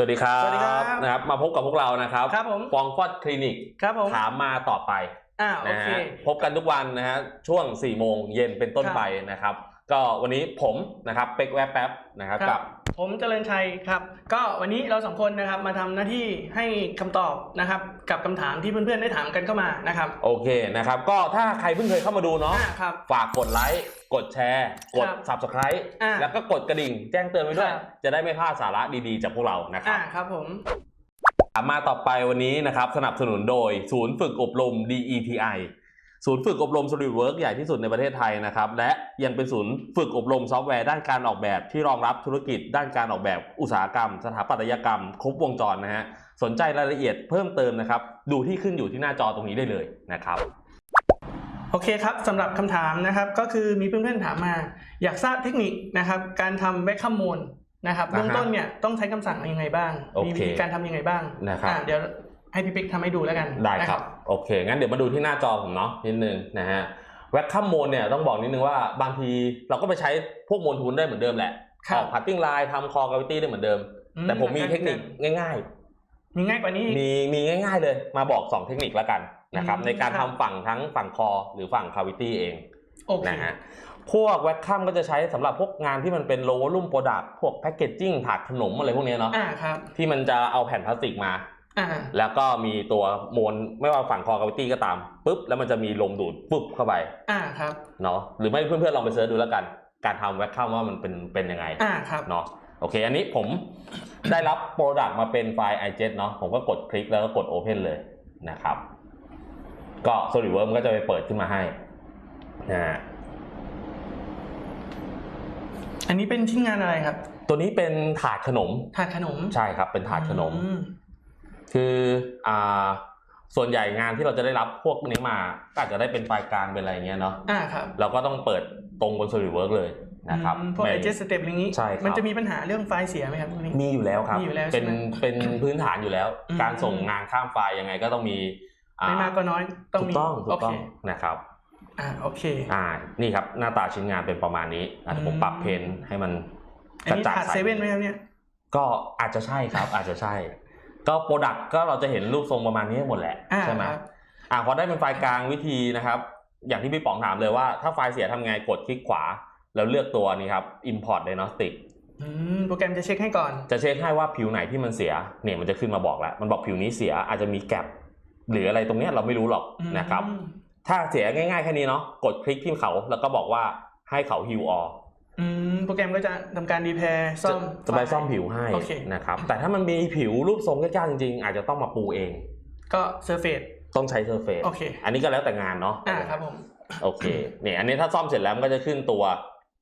สวัสดีครับสวัสดีครับนะครับมาพบกับพวกเรานะครับครับผมฟองฟอดคลินิกครับผมถามมาต่อไปอ่าโอนะเคฮะพบกันทุกวันนะฮะช่วง4ี่โมงเย็นเป็นต้นครับไปนะครับ ก็วันนี้ผมนะครับเป็กแวบแป๊บนะครับครักับ ผมเจริญชัยครับ ก็วันนี้เราสองคนนะครับมาทำหน้าที่ให้คำตอบนะครับกับคำถามที่เพื่อนๆได้ถามกันเข้ามานะครับ โอเคนะครับ ก็ถ้าใครเพิ่งเคยเข้ามาดูเนาะอ่าครับฝากกดไลค์กดแชร์ กดครับ subscribe อ่าแล้วก็กดกระดิ่งแจ้งเตือนไว้ด้วยครับจะได้ไม่พลาดสาระดีๆจากพวกเรานะครัอ่าบครับผมถามมาต่อไปวันนี้นะครับสนับสนุนโดยศูนย์ฝึกอบรม DETI ศูนย์ฝึกอบรม SolidWorks ใหญ่ที่สุดในประเทศไทยนะครับ และยังเป็นศูนย์ฝึกอบรมซอฟต์แวร์ด้านการออกแบบที่รองรับธุรกิจ ด้านการออกแบบอุตสาหกรรม สถาปัตยกรรม ครบวงจรนะฮะสนใจรายละเอียดเพิ่มเติมนะครับ ดูที่ขึ้นอยู่ที่หน้าจอตรงนี้ได้เลยนะครับโอเคครับสำหรับคำถามนะครับก็คือมีเพื่อนๆถามมา อยากทราบเทคนิคนะครับการทำแบ็คคัมมูลนะครับอ่าฮะเบื้องต้นเนี่ยต้องใช้คำสั่งยังไงบ้างโอเคมีวิธีการทำยังไงบ้างนะครับอ่าเดี๋ยว ให้พี่ปิ๊กทำให้ดูแล้วกันได้นะครับ โอเค งั้นเดี๋ยวมาดูที่หน้าจอผมเนาะนิดนึงนะฮะแว็กคัมโมนเนี่ยต้องบอกนิดนึงว่าบางทีเราก็ไปใช้พวกโมนทูนได้เหมือนเดิมแหละครัอบอกพัตติ้งไลน์ทำคอกราวิตี้ได้เหมือนเดิมอืแต่ผมมีเทคนิคง่ายมีง่ายกว่านี้อีกๆมีมีง่าย ๆเลย มาบอก 2 เทคนิคแล้วกันนะครับอืมในการครัทำบฝั่งทั้งฝั่งคอหรือฝั่งคาวิตี้เองโอเคนะฮะพวกแว็กคัมก็จะใช้สำหรับพวกงานที่มันเป็น low volume product พวกแพ c เกจจิ้งถาดขนมอะไรพวกเนี้ยเนาะอ่าครับที่มันจะเอาแผ่นพลาสติกมาอ่า แล้วก็มีตัวมวลไม่ว่าฝั่งคอกาวิตี้ก็ตามปุ๊บแล้วมันจะมีลมดูดปุ๊บเข้าไปอ่าครับเนาะหรือไม่เพื่อนๆลองไปเสิร์ชดูแล้วกัน การทำแว็กคัมว่ามันเป็นเป็นยังไงอ่าครับเนาะโอเค อันนี้ผมได้รับโปรดักต์มาเป็นไฟล์ iJet เนาะผมก็กดคลิกแล้วก็กด Open เลยนะครับ ก็ SolidWorks มันก็จะไปเปิดขึ้นมาให้นะฮะอันนี้เป็นชิ้นงานอะไรครับ ตัวนี้เป็นถาดขนม ถาดขนม ใช่ครับ เป็นถาดขนมอื คืออ่าส่วนใหญ่งานที่เราจะได้รับพวกนี้มาก็อาจจะได้เป็นไฟล์กลางเป็นอะไรอย่างเงี้ยเนาะอ่าครับเราก็ต้องเปิดตรงบน SolidWorks เลยนะครับอืมพวกไม่ไอเจสเต็ปอย่างนี้ ใช่ครับ มันจะมีปัญหาเรื่องไฟล์เสียไหมครับพวกนี้ มีอยู่แล้วครับมีอยู่แล้วใช่เป็นไหม เป็นพื้นฐานอยู่แล้ว อืม การส่งงานข้ามไฟล์ยังไงก็ต้องมีอ่ไม่มากก็น้อยต้องถูมีกต้องถูโอกเคต้องนะครับอ่าโอเค อ่านี่ครับหน้าตาชิ้นงานเป็นประมาณนี้อาจจะผมอืมปรับเพนให้มันอันกระนี้จ่างถาดใสเซเว่นไหมครับเนี่ย ก็อาจจะใช่ครับ อาจจะใช่ ก็โปรดักต์ก็เราจะเห็นรูปทรงประมาณนี้หมดแหละอ่าใช่ไหมครับอ่าพอได้เป็นไฟล์กลางวิธีนะครับ อย่างที่พี่ป๋องถามเลยว่าถ้าไฟล์เสียทำไงกดคลิกขวา แล้วเลือกตัวนี้ครับ import diagnostic อืมโปรแกรมจะเช็คให้ก่อน จะเช็คให้ว่าผิวไหนที่มันเสียเนี่ยมันจะขึ้นมาบอกแล้ว มันบอกผิวนี้เสียอาจจะมีแกลบหรืออะไรตรงเนี้ยเราไม่รู้หรอกอืมนะครับ ถ้าเสียง่ายๆแค่นี้เนาะกดคลิกที่เขาแล้วก็บอกว่าให้เขาฮิวอออืม โปรแกรมก็จะทำการดีแพร์ซ่อมจะไปซ่อมผิวให้โอเคนะครับแต่ถ้ามันมีผิวรูปทรงยากๆจริงๆ อาจจะต้องมาปูเอง ก็เซอร์เฟสต้องใช้เซอร์เฟซโอเคอันนี้ก็แล้วแต่งานเนาะอ่าครับผมโอเคเนี่ยอันนี้ถ้าซ่อมเสร็จแล้วมันก็จะขึ้นตัว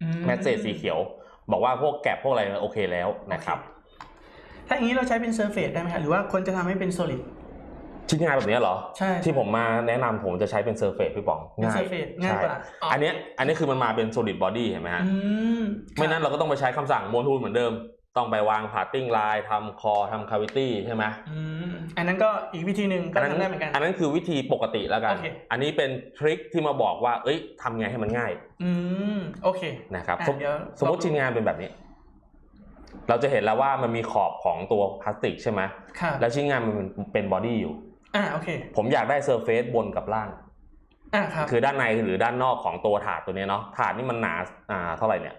อืแมสเซจสีเขียว บอกว่าพวกแกลบพวกอะไรโอเคแล้วนะครับ ถ้าอย่างนี้เราใช้เป็นเซอร์เฟสได้ไหมครับหรือว่าคนจะทำให้เป็น solid ชิ้นงานแบบนี้เหรอ ใช่ ที่ผมมาแนะนำผมจะใช้เป็นเซอร์เฟซพี่ป๋องเป็นง่ายเซอร์เฟสง่ายกว่าใช่อันเนี้ยอันนี้คือมันมาเป็น solid body เห็นไหมฮะ อืมไม่นั้นเราก็ต้องไปใช้คำสั่งโมทูลเหมือนเดิม ต้องไปวางพาร์ติ้งไลน์ทำคอทำคาวิตี้ใช่ไหมอืมอันนั้นก็อีกวิธีหนึ่งก็อันนั้นทำได้เหมือนกัน อันนั้นคือวิธีปกติแล้วกัน โอเค อันนี้เป็นทริคที่มาบอกว่า เอ้ยทำไงให้มันง่ายอืมโอเคนะครับ อะสมเดี๋ยวสมมติชิ้นงานเป็นแบบนี้ เราจะเห็นแล้วว่ามันมีขอบของตัวพลาสติกใช่ไหมครับแล้วชิ้นงานมันเป็นเป็นบอดี้อยู่ อ่าโอเค ผมอยากได้เซอร์เฟซบนกับล่างอ่าครับคือด้านในหรือด้านนอกของตัวถาดตัวนี้เนาะถาดนี่มันหนาอ่าเท่าไหร่เนี่ย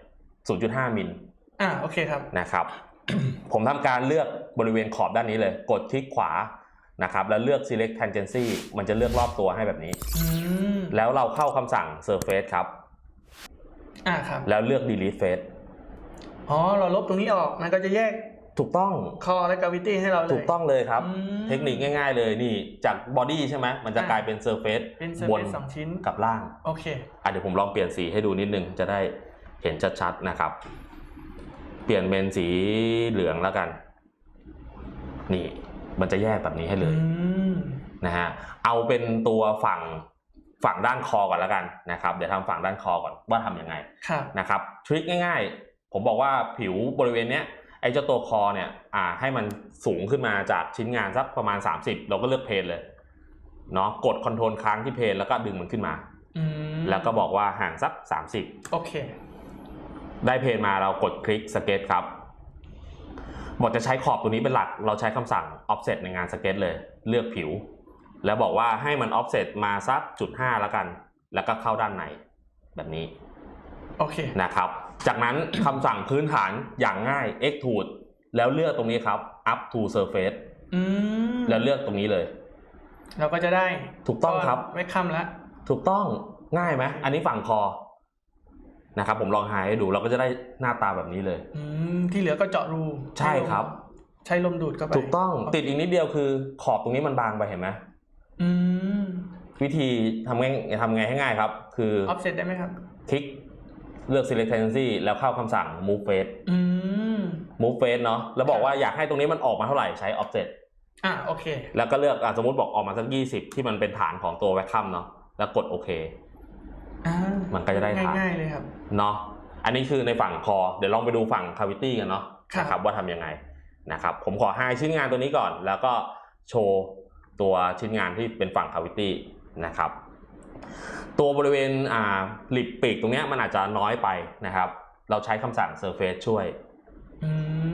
0.5มิลอ่าโอเคครับนะครับ ผมทำการเลือกบริเวณขอบด้านนี้เลย กดคลิกขวานะครับแล้วเลือก select tangency มันจะเลือกรอบตัวให้แบบนี้อืมแล้วเราเข้าคำสั่ง surface ครับ อ่าครับ แล้วเลือก delete face อ๋อ เราลบตรงนี้ออก มันก็จะแยก ถูกต้องคอและกาวิตี้ให้เราเลย ถูกต้องเลยครับอืมเทคนิคง่ายๆเลยนี่จาก body ใช่ไหมมันจะอ่ากลายเป็น surface เป็นเซอร์บเฟนสสองชิ้นกับล่างโอเคอะเดี๋ยวผมลองเปลี่ยนสีให้ดูนิดนึงจะได้เห็นชัดๆนะครับ เปลี่ยนเป็นสีเหลืองแล้วกัน นี่มันจะแยกแบบนี้ให้เลยอืมนะฮะเอาเป็นตัวฝั่งฝั่งด้านคอก่อนแล้วกันนะครับ เดี๋ยวทำฝั่งด้านคอก่อนว่าทำยังไงครับนะครับทริคง่าย ๆ ผมบอกว่าผิวบริเวณเนี้ย ไอ้เจ้าตัวคอเนี่ยอ่าให้มันสูงขึ้นมาจากชิ้นงานสักประมาณ 30 เราก็เลือกเพนเลยเนาะกดคอนโทรลค้างที่เพนแล้วก็ดึงมันขึ้นมาอืมแล้วก็บอกว่าห่างสัก 30 โอเค ได้เพนมาเรากดคลิกสเก็ตครับบอกจะใช้ขอบตัวนี้เป็นหลัก เราใช้คำสั่ง offset ในงานสเก็ตเลย เลือกผิว แล้วบอกว่าให้มัน offset มาสักจุดห้าแล้วกัน แล้วก็เข้าด้านในแบบนี้ โอเคนะครับ จากนั้นคำสั่งพื้นฐานอย่างง่าย extrude แล้วเลือกตรงนี้ครับ up to surface อืมแล้วเลือกตรงนี้เลย เราก็จะได้ถูกต้องครับ ไว้ค่ำแล้วถูกต้องง่ายไหมอันนี้ฝั่งคอนะครับ ผมลองหายให้ดูเราก็จะได้หน้าตาแบบนี้เลย อืมที่เหลือก็เจาะรูใช่ครับ ใช้ลมดูดเข้าไปถูกต้องติดอีกนิดเดียวคือ ขอบตรงนี้มันบางไปเห็นไหมอืมวิธีทำไงทำไงให้ง่ายครับ คือออฟเซ็ตได้ไหมครับ คลิก เลือก select tendency แล้วเข้าคำสั่ง move face อืม move face เนาะแล้วบอกว่าอยากให้ตรงนี้มันออกมาเท่าไหร่ใช้ offset อะโอเค แล้วก็เลือกอะสมมติบอกออกมาสัก 20 ที่มันเป็นฐานของตัว vacuum เนาะแล้วกดโอเค อ่ามันก็จะได้ทางง่ายๆเลยครับ เนาะอันนี้คือในฝั่งคอ เดี๋ยวลองไปดูฝั่ง cavity กันเนาะครับ นะครับว่าทำยังไงนะครับผมขอให้ชิ้นงานตัวนี้ก่อน แล้วก็โชว์ตัวชิ้นงานที่เป็นฝั่ง cavity นะครับ ตัวบริเวณอ่าหลิบปีกตรงเนี้ยมันอาจจะน้อยไปนะครับ เราใช้คำสั่ง surface ช่วยอื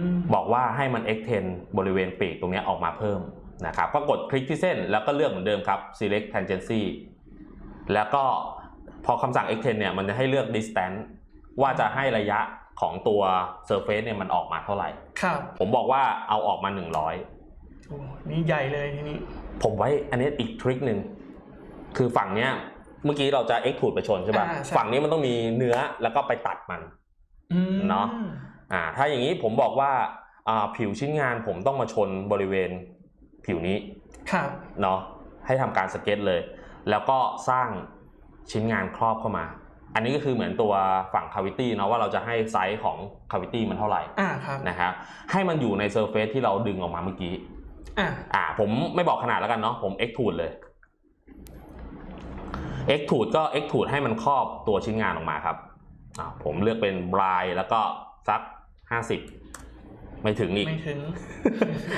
มบอกว่าให้มัน extend บริเวณปีกตรงเนี้ยออกมาเพิ่มนะครับก็กดคลิกที่เส้นแล้วก็เลือกเหมือนเดิมครับ select tangency แล้วก็พอคำสั่ง extend เนี่ยมันจะให้เลือก distance ว่าจะให้ระยะของตัว surface เนี่ยมันออกมาเท่าไหร่ ครับผมบอกว่าเอาออกมาโอ้นี่ใหญ่เลยทีนี้100ผมไว้อันนี้อีกทริคหนึ่งคือฝั่งเนี้ย เมื่อกี้เราจะ extrude ไปชนใช่ป่ะอ่าใช่ ฝั่งนี้มันต้องมีเนื้อแล้วก็ไปตัดมัน อืมเนาะ อ่าถ้าอย่างนี้ผมบอกว่าอ่าผิวชิ้นงานผมต้องมาชนบริเวณผิวนี้ครับเนาะให้ทำการสเก็ตเลย แล้วก็สร้างชิ้นงานครอบเข้ามา อันนี้ก็คือเหมือนตัวฝั่งคาวิตี้เนาะว่าเราจะให้ไซส์ของคาวิตี้มันเท่าไหร่อ่าครับนะครับให้มันอยู่ในเซอร์เฟซที่เราดึงออกมาเมื่อกี้อ่าอ่าผมไม่บอกขนาดแล้วกันเนาะผม extrude เลย extrude ก็ extrude ให้มันครอบตัวชิ้นงานออกมาครับอ่าผมเลือกเป็นบรายแล้วก็สัก 50 ไม่ถึงอีก ไม่ถึง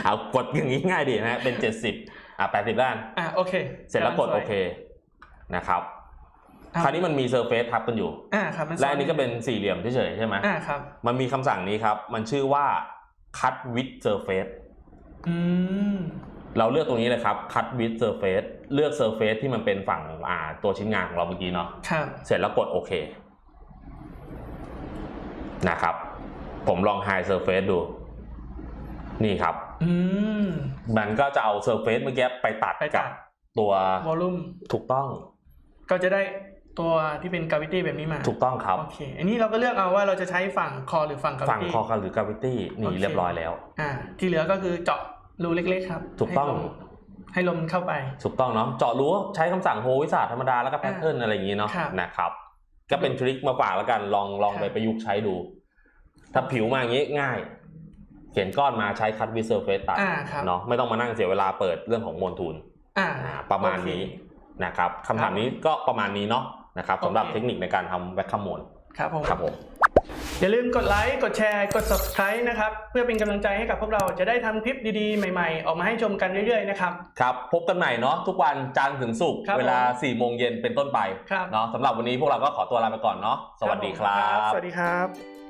เอากดอย่างนี้ง่ายดีนะฮะเป็น 70 อะ 80 ด้าน อ่าโอเค เสร็จแล้วกดำงสโอวยเคนะครับอะคราวนี้มันมีเซอร์เฟซทับกันอยู่ อ่าครับมัและอันนี้ก็เป็นสี่เหลี่ยมเฉยๆใช่ไหมอ่าครับ มันมีคำสั่งนี้ครับ มันชื่อว่า cut with surface อืม เราเลือกตรงนี้เลยครับ cut with surface เลือก surface ที่มันเป็นฝั่งอ่าตัวชิ้นงานของเราเมื่อกี้เนาะครับ เสร็จแล้วกดโอเคนะครับ ผมลอง high surface ดู นี่ครับ อืม มันก็จะเอา surface เมื่อกี้ไปตัดไปตักับดตัว วอลลุ่มถูกต้องก็จะได้ตัวที่เป็นกาวิตี้แบบนี้มาถูกต้องครับ โอเค อันนี้เราก็เลือกเอาว่าเราจะใช้ฝั่งคอหรือฝั่งกาวิฝั่งตี้ คอหรือกาวิตี้นี่โอเค เรียบร้อยแล้ว อ่า ที่เหลือก็คือเจาะ รูเล็กๆครับถูกต้องให้ลมให้ลมเข้าไป ถูกต้องเนาะเจาะรู้ใช้คำสั่งโฮวิสาธรรมดาแล้วก็แพทเทิร์นอะไรอย่างนี้เนาะครับนะครับ ก็เป็นทริคมาฝากแล้วกันลองลองครับไปประยุกต์ใช้ดู ถ้าผิวมาอย่างนี้ง่าย เขียนก้อนมาใช้คัตวิเซอร์เฟสตัดอ่าครับเนาะไม่ต้องมานั่งเสียเวลาเปิดเรื่องของมวลทุนอ่าอ่าประมาณนี้โอเคนะครับคำถามนี้ก็ประมาณนี้เนาะนะครับสำหรับโอเคเทคนิคในการทำแวคคัมมวลครับผมครับผม อย่าลืมกดไลค์กดแชร์กด subscribe นะครับ เพื่อเป็นกำลังใจให้กับพวกเราจะได้ทำคลิปดีๆ ใหม่ๆ ออกมาให้ชมกันเรื่อยๆ นะครับ ครับ พบกันใหม่เนาะทุกวันจันทร์ถึงศุกร์ครับเวลา4ี่โมงเย็นเป็นต้นไปครับ เนาะสำหรับวันนี้พวกเราก็ขอตัวลาไปก่อนเนาะสวัสดีครัผมบสวัสดีครับ